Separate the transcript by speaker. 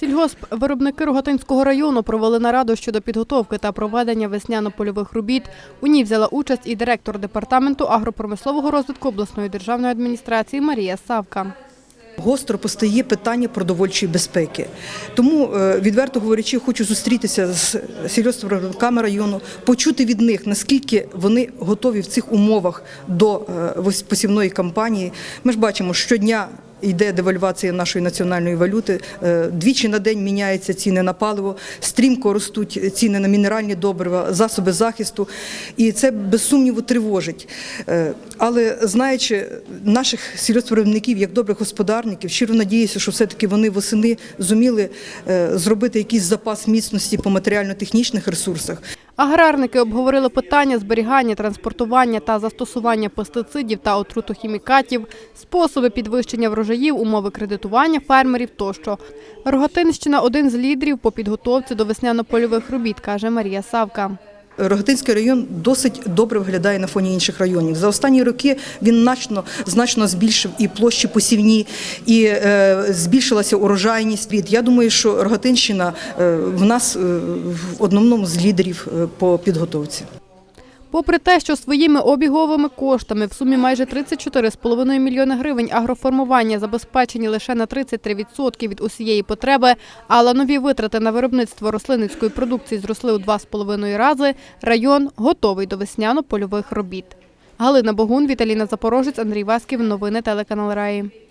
Speaker 1: Сільгоспвиробники Рогатинського району провели нараду щодо підготовки та проведення весняно-польових робіт. У ній взяла участь і директор департаменту агропромислового розвитку обласної державної адміністрації Марія Савка.
Speaker 2: Гостро постає питання продовольчої безпеки. Тому, е, відверто говорячи, хочу зустрітися з сільгоспвиробниками району, почути від них, наскільки вони готові в цих умовах до е, посівної кампанії. Ми ж бачимо, щодня йде девальвація нашої національної валюти. Е, Двічі на день міняються ціни на паливо, стрімко ростуть ціни на мінеральні добрива, засоби захисту. І це без сумніву тривожить. Е, Але знаючи наших сільгоспвиробників як добрих господарників, щиро надіюся, що все-таки вони восени зуміли е, зробити якийсь запас міцності по матеріально-технічних ресурсах.
Speaker 1: Аграрники обговорили питання зберігання, транспортування та застосування пестицидів та отрутохімікатів, способи підвищення врожаїв, умови кредитування фермерів тощо. Рогатинщина – один з лідерів по підготовці до весняно-польових робіт, каже Марія Савка.
Speaker 2: Рогатинський район досить добре виглядає на фоні інших районів. За останні роки він значно, значно збільшив і площі посівні, і е, збільшилася урожайність. Я думаю, що Рогатинщина е, в нас е, в одному з лідерів е, по підготовці.
Speaker 1: Попри те, що своїми обіговими коштами в сумі майже 34,5 мільйони гривень агроформування забезпечені лише на 33% від усієї потреби, але нові витрати на виробництво рослинницької продукції зросли у 2,5 рази, район готовий до весняно-польових робіт. Галина Богун, Віталіна Запорожець, Андрій Васьків. Новини телеканал Раї.